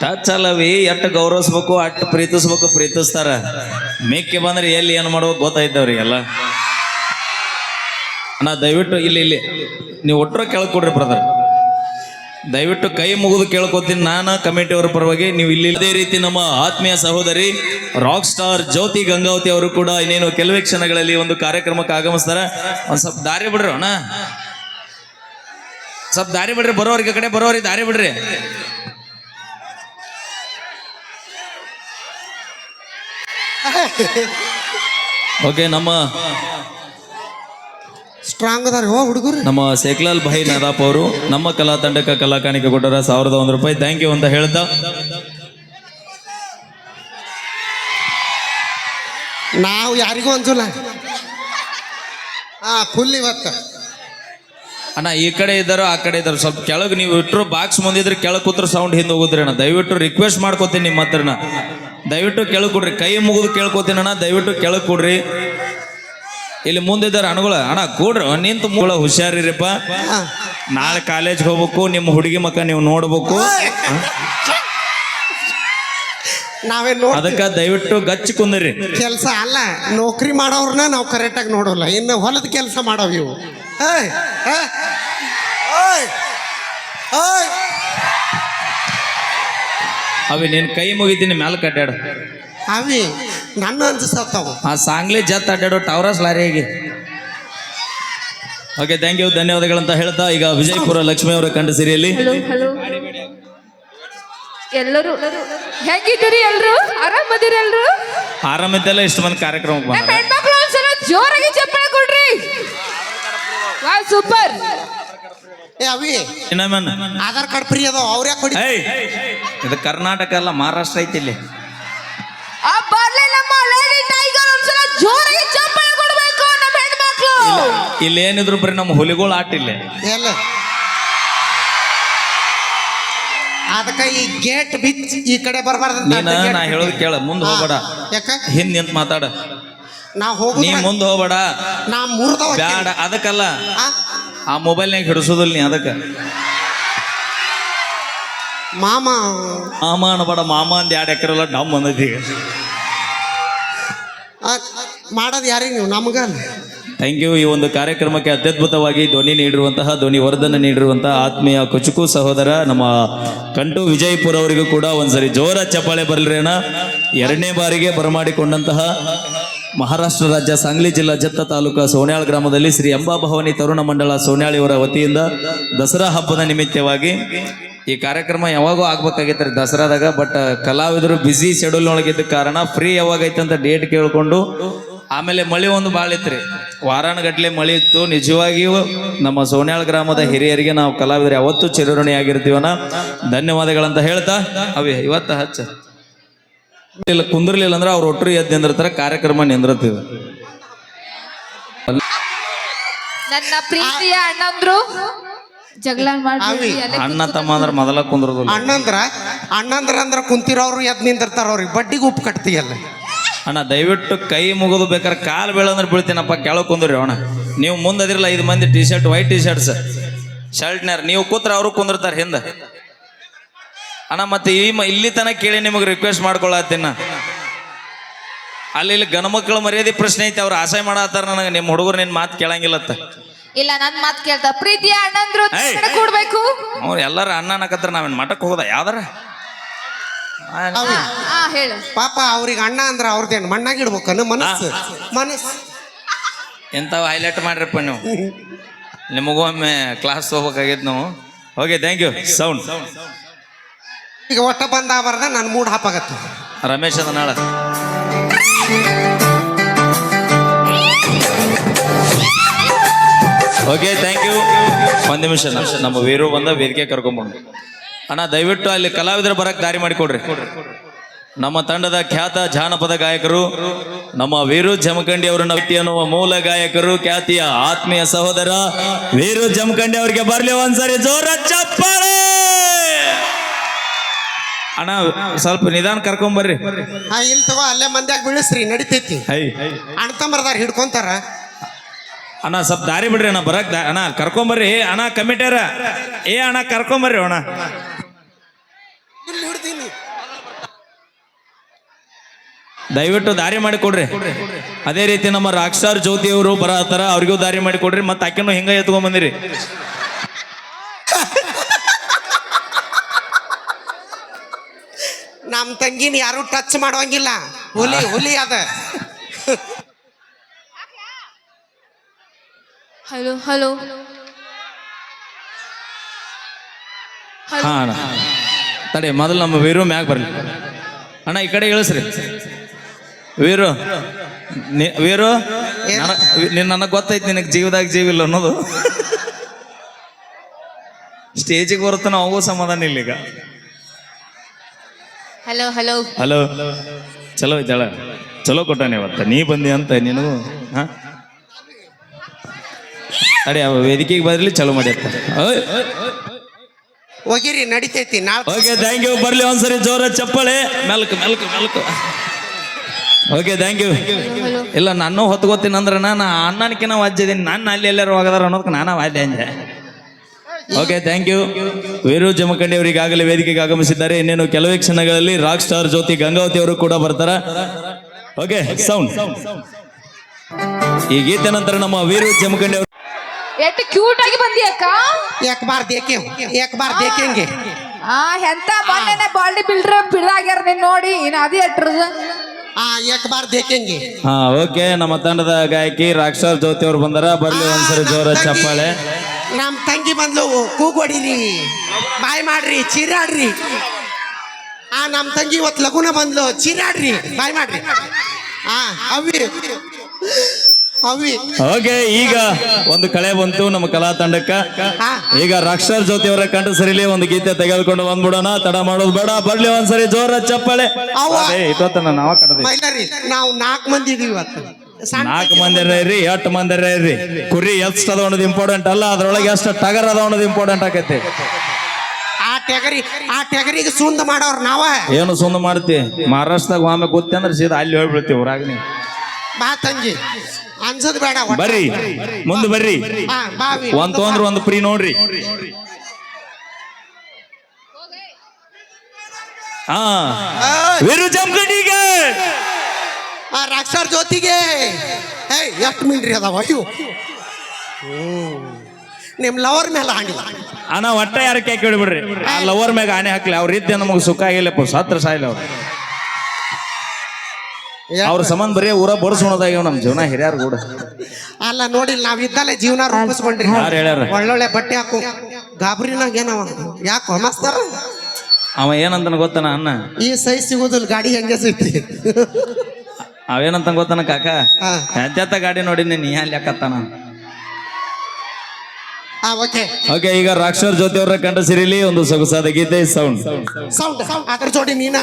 Touch ಅಲ್ಲವಿ ಎಟ್ಟು ಗೌರವಿಸ್ಬೇಕು ಅಟ್ಟು ಪ್ರೀತಿಸ್ಬೇಕು, ಪ್ರೀತಿಸ್ತಾರ. ಮೇಕೆ ಬಂದ್ರೆ ಎಲ್ಲಿ ಏನು ಮಾಡ್ಬೇಕು ಗೊತ್ತಾಯ್ತವ್ರಿಗೆಲ್ಲ ಅಣ್ಣ, ದಯವಿಟ್ಟು ಇಲ್ಲಿ ಇಲ್ಲಿ. ನೀವು ಒಟ್ಟರು ಕೇಳ್ಕೊಡ್ರಿ ಬ್ರದರ್ ದಯವಿಟ್ಟು ಕೈ ಮುಗಿದು ಕೇಳ್ಕೊತೀನಿ. ನಾನು ಕಮಿಟಿ ಅವರ ಪರವಾಗಿ ನೀವು ಇಲ್ಲಿ ಇದೇ ರೀತಿ ನಮ್ಮ ಆತ್ಮೀಯ ಸಹೋದರಿ ರಾಕ್ ಸ್ಟಾರ್ ಜ್ಯೋತಿ ಗಂಗಾವತಿ ಅವರು ಕೂಡ ಇನ್ನೇನು ಕೆಲವೇ ಕ್ಷಣಗಳಲ್ಲಿ ಒಂದು ಕಾರ್ಯಕ್ರಮಕ್ಕೆ ಆಗಮಿಸ್ತಾರೆ. ಒಂದು ಸ್ವಲ್ಪ ದಾರಿ ಬಿಡ್ರಿ ಅಣ್ಣ. ಸ್ವಲ್ಪ ದಾರಿ ಬಿಡ್ರಿ, ಬರೋರಿಗೆ ಕಡೆ ಬರೋರಿಗೆ ದಾರಿ ಬಿಡ್ರಿ. ಓಕೆ ನಮ್ಮ ಸ್ಟ್ರಾಂಗ್ ಅದಾರ ಹೋ ಹುಡುಗರು. ನಮ್ಮ ಶೇಖ್ಲಾಲ್ ಭಾಯಿ ನದಾಪ್ ಅವರು ನಮ್ಮ ಕಲಾ ತಂಡಕ್ಕೆ ಕಲಾ ಕಾಣಿಕೆ ಕೊಟ್ಟರ ಸಾವಿರದ ಒಂದು ರೂಪಾಯಿ. ಥ್ಯಾಂಕ್ ಯು ಅಂತ ಹೇಳ್ತಾ. ನಾವು ಯಾರಿಗೂ ಅಂಜಲ್ಲ. ಹಾ ಫುಲ್ ಇವತ್ತು. ಅಣ್ಣ ಈ ಕಡೆ ಇದ್ದಾರೋ ಆ ಕಡೆ ಇದ್ದಾರೆ ಸ್ವಲ್ಪ ಕೆಳಗೆ ನೀವು ಇಟ್ಟರು ಬಾಕ್ಸ್ ಮುಂದಿದ್ರೆ ಕೆಳಗೆ ಕೂತ್ರ ಸೌಂಡ್ ಹಿಂದೆ ಹೋಗುದ್ರಿ ಅಣ್ಣ. ದಯವಿಟ್ಟು ರಿಕ್ವೆಸ್ಟ್ ಮಾಡ್ಕೋತೀನಿ ನಿಮ್ಮ ಹತ್ರನ. ದಯವಿಟ್ಟು ಕೇಳ್ಕೊಡ್ರಿ. ಕೊಡ್ರಿ ಕೈ ಮುಗಿದು ಕೇಳ್ಕೊತೀನಿ ಅಣ್ಣ ದಯವಿಟ್ಟು ಕೇಳ್ಕೊಡ್ರಿ. ಕೊಡ್ರಿ ಇಲ್ಲಿ ಮುಂದಿದ್ದಾರೆ ಅಣ್ಣಗಳ. ಅಣ್ಣ ಕೂಡ್ರಿ. ನಿಂತು ಮೂಳ ಹುಷಾರಿರಿಪ್ಪ. ನಾಳೆ ಕಾಲೇಜ್ಗೆ ಹೋಗ್ಬೇಕು ನಿಮ್ಮ ಹುಡುಗಿ ಮಕ್ಕ ನೀವು ನೋಡ್ಬೇಕು. ನಾವೇ ಅದಕ್ಕೆ ದಯವಿಟ್ಟು ಗಚ್ಚಿ ಕುಂದ್ರಿ. ಕೆಲಸ ಅಲ್ಲ ನೌಕರಿ ಮಾಡೋರ್ನ ನಾವು ಕರೆಕ್ಟಾಗಿ ನೋಡೋಲ್ಲ. ಇನ್ನು ಹೊಲದ ಕೆಲಸ ಮಾಡವ್ ಇವು. ಅವಿ ನೀನು ಕೈ ಮುಗಿತೀನಿ ಮ್ಯಾಲ ಕಟ್ಟಾಡ ಅವಿ ನನ್ನ ಅನ್ಸತ್ತಾವ ಆ ಸಾಂಗ್ಲಿ ಜತ್ ಅಡ್ಡಾಡೋ ಟವರಸ್ ಲಾರಿಗೆ ಓಕೆ ಥ್ಯಾಂಕ್ ಯು ಧನ್ಯವಾದಗಳಂತ ಹೇಳ್ತಾ ಈಗ ವಿಜಯಪುರ ಲಕ್ಷ್ಮಿ ಅವರ ಕಂಡ ಸಿರಿಯಲ್ಲಿ. ಎಲ್ಲರೂ ಹೆಂಗಿದ್ದೀರಿ ಎಲ್ಲರೂ ಆರಾಮದಿರಿ ಎಲ್ಲರೂ ಆರಾಮಿದ್ದೆಲ್ಲ ಇಷ್ಟು ಮಂದಿ ಕಾರ್ಯಕ್ರಮ ಹೆಣ್ಮಕ್ಳು ಒಂದ್ಸಲ ಜೋರಾಗಿ ಚಪ್ಪಾಳೆ ಕೊಡ್ರಿ. ವಾ ಸೂಪರ್ ಏ ಅವಿ. ಇನ್ನೊಮ್ಮೆ ಆಧಾರ್ ಕಾರ್ಡ್ ಫ್ರೀ ಅದಾವ ಅವ್ರ ಯಾಕೆ ಹೊಡಿ ಏಯ್ ಇದು ಕರ್ನಾಟಕ ಅಲ್ಲ ಮಹಾರಾಷ್ಟ್ರ ಐತಿ ಇಲ್ಲಿ. ಆ ಬರ್ಲಿ ನಮ್ಮ ಲೇಡಿ ಟೈಗರ್ ಒಂದ್ಸಲ ಜೋರಾಗಿ ಚಪ್ಪಾಳೆ ಕೊಡ್ಬೇಕು ನಮ್ಮ ಹೆಣ್ಮಕ್ಳು. ಇಲ್ಲಿ ಏನಿದ್ರು ಬರೀ ನಮ್ಮ ಹುಲಿಗಳು ಆಟ ಇಲ್ಲೇ. ಎಲ್ಲ ಅದಕ್ಕೆ ಈ ಗೇಟ್ ಬಿಚ್ ಈ ಕಡೆ ಬರಬಾರ್ದು ನೀನ ನಾ ಹೇಳೋದು ಕೇಳ ಮುಂದೆ ಹೋಗ್ಬೇಡ. ಯಾಕ? ಹಿಂದ್ ನಿಂತ ಮಾತಾಡ. ನೀ ಹೋಗುದು ಮುಂದೆ ಹೋಗ್ಬೇಡ. ನಾ ಮುರ್ದ ಬ್ಯಾಡ ಅದಕ್ಕಲ್ಲ. ಆ ಮೊಬೈಲ್ನಾಗ ಹಿಡಿಸೋದಿಲ್ಲ ನೀ ಅದಕ್ಕೆ. ಮಾಮ. ಮಾಮ ಅನ್ಬೇಡ ಮಾಮ ಅಂದ್ ಎರಡು ಎಕರೆ ಎಲ್ಲ ಡಮ್ ಈಗ. ಆ, ಮಾಡೋದು ಯಾರಿಗೆ ನೀವು? ನಮ್ಗ? ಥ್ಯಾಂಕ್ ಯು ಈ ಒಂದು ಕಾರ್ಯಕ್ರಮಕ್ಕೆ ಅತ್ಯದ್ಭುತವಾಗಿ ಧ್ವನಿ ನೀಡಿರುವಂತಹ ಧ್ವನಿ ವರ್ಧನ ನೀಡಿರುವಂತಹ ಆತ್ಮೀಯ ಕುಚುಕು ಸಹೋದರ ನಮ್ಮ ಕಂಟು ವಿಜಯಪುರ ಅವರಿಗೂ ಕೂಡ ಒಂದ್ಸರಿ ಜೋರ ಚಪ್ಪಾಳೆ ಬರಲಿರೇನ ಎರಡನೇ ಬಾರಿಗೆ ಬರಮಾಡಿಕೊಂಡಂತಹ ಮಹಾರಾಷ್ಟ್ರ ರಾಜ್ಯ ಸಾಂಗ್ಲಿ ಜಿಲ್ಲಾ ಜತ್ತ ತಾಲೂಕು ಸೋನ್ಯಾಳ್ ಗ್ರಾಮದಲ್ಲಿ ಶ್ರೀ ಅಂಬಾ ಭವಾನಿ ತರುಣ ಮಂಡಳ ಸೋನ್ಯಾಳಿಯವರ ವತಿಯಿಂದ ದಸರಾ ಹಬ್ಬದ ನಿಮಿತ್ತವಾಗಿ ಈ ಕಾರ್ಯಕ್ರಮ ಯಾವಾಗೂ ಆಗ್ಬೇಕಾಗಿತ್ತು ದಸರಾದಾಗ ಬಟ್ ಕಲಾವಿದರು ಬ್ಯುಸಿ ಶೆಡ್ಯೂಲ್ ಒಳಗಿದ್ದ ಕಾರಣ ಫ್ರೀ ಯಾವಾಗೈತೆ ಅಂತ ಡೇಟ್ ಕೇಳ್ಕೊಂಡು ಆಮೇಲೆ ಮಳೆ ಒಂದು ಭಾಳ ಇತ್ರಿ ವಾರಾಣಗಟ್ಲೆ ಮಳೆ ಇತ್ತು. ನಿಜವಾಗಿಯೂ ನಮ್ಮ ಸೋನ್ಯಾಳ್ ಗ್ರಾಮದ ಹಿರಿಯರಿಗೆ ನಾವು ಕಲಾವಿದರು ಯಾವತ್ತೂ ಚಿರಋಣಿಯಾಗಿರ್ತೀವನ? ಧನ್ಯವಾದಗಳಂತ ಹೇಳ್ತಾ ಅವೇ, ಇವತ್ತ ಹಚ್ಚ. ಇಲ್ಲ ಕುಂದಿರ್ಲಿಲ್ಲ ಅಂದ್ರೆ ಅವ್ರು ಒಟ್ಟರು ಎದ್ದು ನಿಂದಿರ್ತಾರೆ ಕಾರ್ಯಕ್ರಮ ನಿಂದಿರ್ತೀವಿ ನನ್ನ ಪ್ರೀತಿಯ ಅಣ್ಣಂದ್ರು ಜಗಳ. ಮಾಡಿ ಅಣ್ಣ ತಮ್ಮ ಅಂದ್ರೆ ಮೊದಲ ಕುಂದ್ರದ ಅಣ್ಣಂದ್ರ ಅಣ್ಣಂದ್ರ ಅಂದ್ರ ಕುಂತಿರೋರು ಎದ್ ನಿಂದಿರ್ತಾರ ಅವ್ರಿಗೆ. ಬಡ್ಡಿಗೆ ಉಪ್ಪು ಕಟ್ತೀಯಲ್ಲ ಅಣ್ಣ ದಯವಿಟ್ಟು ಕೈ ಮುಗಿದು ಬೇಕಾದ್ರೆ ಕಾಲು ಬೀಳಂದ್ರೆ ಬೀಳ್ತೀನಪ್ಪ ಕೆಳಗೆ ಕುಂದ್ರಿ ಅಣ್ಣ ನೀವು ಮುಂದದಿರಲ್ಲ ಐದು ಮಂದಿ T shirt white T shirts ಶರ್ಟ್ನ್ಯಾರ ನೀವು ಕೂತ್ರ ಅವರು ಕುಂದಿರ್ತಾರೆ ಹಿಂದೆ. ಅಣ್ಣ ಮತ್ತೆ ಈ ಮ ಇಲ್ಲಿ ತನಕ ಕೇಳಿ ನಿಮಗೆ ರಿಕ್ವೆಸ್ಟ್ ಮಾಡ್ಕೊಳತ್ತೀನ. ಅಲ್ಲಿ ಇಲ್ಲಿ ಗಣಮಕ್ಕಳ ಮರ್ಯಾದೆ ಪ್ರಶ್ನೆ ಐತೆ ಅವ್ರು ಆಸೆ ಮಾಡತ್ತಾರ ನನಗೆ. ನಿಮ್ಮ ಹುಡುಗರು ನಿನ್ನ ಮಾತು ಕೇಳಂಗಿಲ್ಲತ್ತ. ಇಲ್ಲ ನನ್ ಮಾತು ಕೇಳ್ತಾ. ಪ್ರೀತಿಯ ಅಣ್ಣಂದ್ರು. ಕೂಡ್ಬೇಕು. ಅವ್ರು ಎಲ್ಲಾರ ಅಣ್ಣ ಅನ್ನಕತ್ತಾರ ನಾವೇನು ಮಠಕ್ಕೆ ಹೋಗೋದ? ಯಾವ್ದಾರ? ಹೇಳು. ಪಾಪ ಅವ್ರಿಗೆ ಅಣ್ಣ ಅಂದ್ರ ಅವ್ರದ್ದೇನು ಮಣ್ಣಾಗ ಇಡ್ಬೇಕನ್ನು ಮನಸ್ಸು. ಮನಸ್ಸು. ಎಂಥವು ಹೈಲೈಟ್ ಮಾಡ್ರಪ್ಪ ನೀವು. ನಿಮಗೂ ಒಮ್ಮೆ ಕ್ಲಾಸ್ ಹೋಗ್ಬೇಕಾಗಿತ್ತು ನಾವು. ಓಕೆ ಥ್ಯಾಂಕ್ ಯು ಸೌಂಡ್ ಈಗ ಒಟ್ಟ ಬಂದ ಬರ್ದ ನನ್ನ ಮೂಡ್ ಹಾಪಾಗತ್ತ ರಮೇಶ್ ಅದ ನಾಳೆ. ಓಕೆ ಥ್ಯಾಂಕ್ ಯು ಒಂದು ನಿಮಿಷ ನಮ್ಮ- ವೀರು ಬಂದ ವೇದಿಕೆ ಕರ್ಕೊಂಬಂದು ಅಣ್ಣ, ದಯವಿಟ್ಟು ಅಲ್ಲಿ ಕಲಾವಿದರು ಬರಕ್ಕೆ ದಾರಿ ಮಾಡಿಕೊಡ್ರಿ. ನಮ್ಮ ತಂಡದ ಖ್ಯಾತ ಜಾನಪದ ಗಾಯಕರು, ನಮ್ಮ ವೀರು ಜಮಖಂಡಿ ಅವರ ವ್ಯಕ್ತಿ ಅನ್ನುವ ಮೂಲ ಗಾಯಕರು, ಖ್ಯಾತಿಯ ಆತ್ಮೀಯ ಸಹೋದರ ವೀರು ಜಮಖಂಡಿ ಅವರಿಗೆ ಬರ್ಲಿ ಒಂದ್ಸರಿ ಜೋರ ಚಪ್ಪಾಳೆ! ಅಣ್ಣ ಸ್ವಲ್ಪ ನಿಧಾನ ಕರ್ಕೊಂಬರ್ರಿ ಹಾ ಇಲ್ಲಿ ತಗೋ ಅಲ್ಲೇ ಮಂದ್ಯಾಗ ಬೀಳಿಸ್ರಿ ನಡಿತೈತಿ. ಅಣ್ಣ ತಮ್ಮರ್ದಾರ ಹಿಡ್ಕೊಂತಾರ. ಅಣ್ಣ ಸ್ವಲ್ಪ ದಾರಿ ಬಿಡ್ರಿ ಅಣ್ಣ ಬರಕ್ ದಾ- ಅಣ್ಣ ಕರ್ಕೊಂಬರ್ರಿ ಅಣ್ಣ ಕಮಿಟ್ಯಾರ. ಏ ಅಣ್ಣ ಕರ್ಕೊಂಬರ್ರಿ ಅಣ್ಣ. ಇಲ್ಲಿ ಹಿಡ್ದೀನಿ. ದಯವಿಟ್ಟು ದಾರಿ ಮಾಡಿ ಕೊಡ್ರಿ. ಅದೇ ರೀತಿ ನಮ್ಮ ರಾಕ್ಷಾರ್ ಜ್ಯೋತಿ ಅವರು ಬರತ್ತಾರ ಅವ್ರಿಗೂ ದಾರಿ ಮಾಡಿ ಕೊಡ್ರಿ. ಮತ್ತೆ ಆಕೆನೂ ಹಿಂಗ ಎತ್ಕೊಂಡ್ ಬಂದಿರಿ. ನಮ್ಮ ತಂಗಿನ ಯಾರು ಟಚ್ ಮಾಡೋಂಗಿಲ್ಲ. ಹುಲಿ ಹುಲಿ ಅದ. ಹಲೋ ಹಲೋ ಹಾ ಅಣ್ಣ. ತಡಿ ಮೊದಲು ನಮ್ಮ ವೀರು ಮ್ಯಾಗ ಬರ್ಲಿ. ಅಣ್ಣ ಈ ಕಡೆ ಇಳಿಸ್ರಿ. ವೀರು ನಿ- ವೀರು ನನ್ನ- ನಿನ್ ನನಗೆ ಗೊತ್ತೈತಿ ನಿನಗೆ ಜೀವದಾಗ ಜೀವಿಲ್ಲ ಅನ್ನೋದು. ಸ್ಟೇಜಿಗೆ ಬರುತ್ತೆ ನಾವು ಸಮಾಧಾನ ಇಲ್ಲ ಈಗ ಹಲೋ ಹಲೋ ಹಲೋ ಚಲೋ ಐತಳ ಚಲೋ ಕೊಟ್ಟಾನೆ ಇವತ್ತ ನೀ ಬಂದಿ ಅಂತ ನೀನು ಹಾ? ಅಡಿ ಅವ ವೇದಿಕೆಗೆ ಬರಲಿ ಚಲೋ ಮಾಡಿ ಹೋಗಿರಿ ನಡಿತೈತಿ ಓಕೆ ಥ್ಯಾಂಕ್ ಯು ಬರ್ಲಿ ಒಂದ್ಸರಿ ಜೋರ ಚಪ್ಪಳೆ. ಮೆಲ್ಕು ಮೆಲ್ಕು ಮೆಲ್ಕು. ಓಕೆ ಥ್ಯಾಂಕ್ ಯು ಇಲ್ಲ ನಾನು ಹೊತ್ಕೋತೀನಿ ಅಂದ್ರೆ ನಾನು ಅಣ್ಣನಕಿನ ವಾಜ್ಯದೀನಿ ನಾನು ಅಲ್ಲಿ ಎಲ್ಲರೂ ಹೋಗದಾರ ಅನ್ನೋದಕ್ಕೆ ನಾನು ವಾದ್ಯ ಅಂದೆ. Okay thank you Veeru Jamakhandi ಅವರು ಈಗಾಗಲೇ ವೇದಿಕೆಗೆ ಆಗಮಿಸಿದ್ದಾರೆ. ಇನ್ನೇನು ಕೆಲವೇ ಕ್ಷಣಗಳಲ್ಲಿ ರಾಕ್ ಸ್ಟಾರ್ ಜ್ಯೋತಿ ಗಂಗಾವತಿ ಅವರು ಕೂಡ ಬರ್ತಾರ. ಓಕೆ ಸೌಂಡ್ ಈ ಗೀತೆ ನಂತರ ನಮ್ಮ ವೀರು ಜಮಖಂಡಿ ಅವರು ಎಷ್ಟು ಕ್ಯೂಟ್ ಆಗಿ ಬಂದಿ ಅಕ್ಕ. ಏಕ್ ಬಾರ್ ದೇಕೆ ಏಕ್ ಬಾರ್ देखेंगे ಆ ಎಂತ ಮೊನ್ನೆನೆ ಬಾಡಿ ಬಿಲ್ಡರ್ ಆಗ್ಯಾರ ನೀನ್ ನೋಡಿ. ಇನ್ನು ಅದೇ ಎಟ್ರದ ಆ ಏಕ್ ಬಾರ್ ದೇಕೆಂಗೆ ಹಾ ಓಕೆ ನಮ್ಮ ತಂಡದ ಗಾಯಕಿ ರಾಕ್ ಸ್ಟಾರ್ ಜ್ಯೋತಿ ಅವರು ಬಂದಾರ. ಬರ್ಲಿ ಒಂದ್ಸರಿ ಜೋರ ಚಪ್ಪಾಳೆ. ನಮ್ಮ ತಂಗಿ ಬಂದ್ಲು ಕೂಗೊಡಿರಿ ಬಾಯ್ ಮಾಡ್ರಿ ಚೀರಾಡ್ರಿ. ಆ ನಮ್ಮ ತಂಗಿ ಇವತ್ತು ಲಗುನ ಬಂದ್ಲು ಚೀರಾಡ್ರಿ ಬಾಯ್ ಮಾಡ್ರಿ. ಆ ಅವಿ ಅವಿ. ಓಕೆ ಈಗ ಒಂದು ಕಳೆ ಬಂತು ನಮ್ಮ ಕಲಾ ತಂಡಕ್ಕ. ಈಗ ರಾಕ್ಷರ್ ಜ್ಯೋತಿ ಅವರ ಕಂಡು ಸರಿಲಿ ಒಂದು ಗೀತೆ ತೆಗೆದುಕೊಂಡು ಬಂದ್ಬಿಡೋಣ. ತಡ ಮಾಡೋದು ಬೇಡ ಬರ್ಲಿ ಒಂದ್ಸರಿ ಜೋರ ಚಪ್ಪಳೆ. ನಾವ ಕಡದೆ ಮೈಲರಿ ನಾವು ನಾಲ್ಕು ಮಂದಿ ಇದೀವಿ ಇವತ್ತು. ನಾಲ್ಕು ಮಂದಿ ಇರ್ರಿ ಎಷ್ಟು ಮಂದಿ ಇರ್ರಿ ಕುರಿ ಎಷ್ಟು ಅದ ಅನ್ನೋದು ಇಂಪಾರ್ಟೆಂಟ್ ಅಲ್ಲ ಅದ್ರೊಳಗೆ ಎಷ್ಟು ಟಗರ್ ಅದ ಅನ್ನೋದು ಇಂಪಾರ್ಟೆಂಟ್ ಆಕೈತಿ. ಆ ಟೆಗರಿ ಆ ಟೆಗರಿಗೆ ಸುಂದ ಮಾಡೋರು ನಾವ. ಏನು ಸುಂದ ಮಾಡ್ತಿ? ಮಹಾರಾಷ್ಟ್ರದಾಗ ಒಮ್ಮೆ ಗೊತ್ತೆ ಅಂದ್ರೆ ಸೀದಾ ಅಲ್ಲಿ ಹೋಗ್ಬಿಡ್ತೀವಿ ಊರಾಗ ನೀ. ಬಾ ತಂಗಿ ಅನ್ಸದ್ ಬೇಡ ಒಟ್ಟ. ಬರ್ರಿ ಮುಂದೆ ಬರ್ರಿ. ಹಾ ಬಾವಿ ಒಂದ್ ತೊಂದ್ರೆ ಒಂದು ಫ್ರೀ ನೋಡ್ರಿ. ಹಾ. ವೀರು ಜಮಖಂಡಿಗೆ ಆ ರಾಕ್ಷರ್ ಜೊತೆಗೆ. ಹೇ ಎಷ್ಟು ಮಿಂಡ್ರಿ ಅದಾವ? ಅಯ್ಯೋ. ನಿಮ್ಮ ನಿಮ್ ಲವರ್ ಮೇಲೆ ಆಗಿಲ್ಲ ಅಣ್ಣ ಒಟ್ಟ ಯಾರ ಕೇಕ್ ಹಿಡ್ಬಿಡ್ರಿ? ಆ ಲವರ್ ಮ್ಯಾಗ ಆನೆ ಹಾಕ್ಲಿ ಅವ್ರ ಇದ್ದೆ ನಮಗೆ ಸುಖ ಆಗಿಲ್ಲಪ್ಪ ಸತ್ರ ಸಾಯಿಲ್ಲ ಅವ್ರು. ಅವ್ರ ಸಂಬಂಧ ಬರೀ ಊರ ಬಡಿಸೋಣದಾಗ್ಯಾವ ನಮ್ಮ ಜೀವನ ಹಿರಿಯರು ಕೂಡ ಅಲ್ಲ ನೋಡಿಲ್ಲ ನಾವ್ ಇದ್ದಲ್ಲೇ ಜೀವನ ರೂಪಿಸ್ಕೊಂಡ್ರಿ. ಯಾರು ಹೇಳ್ಯಾರ? ಒಳ್ಳೊಳ್ಳೆ ಬಟ್ಟೆ ಹಾಕು. ಗಾಬರಿನಾಗ ಏನವ? ಯಾಕೋ ಮಸ್ತಾರ ಅವ ಏನಂತನ ಗೊತ್ತನ ಅಣ್ಣ? ಈ ಸೈಜ್ ಸಿಗೋದಿಲ್ಲ ಗಾಡಿ ಹೆಂಗೆ ಸಿಗ್ತಿ? ಅವೇನಂತ ಗೊತ್ತಾನ ಕಾಕ? ಎಂತ ಗಾಡಿ ನೋಡಿ ನೀ ಅಲ್ಲಿ ಯಾಕತ್ತಾನ ಓಕೆ. ಈಗ ರಾಕ್ಷರ್ ಜೊತೆ ಅವರ ಕಂಡ ಸಿರಿಲಿ ಒಂದು ಸೊಗಸಾದ ಗೀತೆ ಸೌಂಡ್ ಸೌಂಡ್ ಅದ್ರ ಜೋಡಿ ನೀನ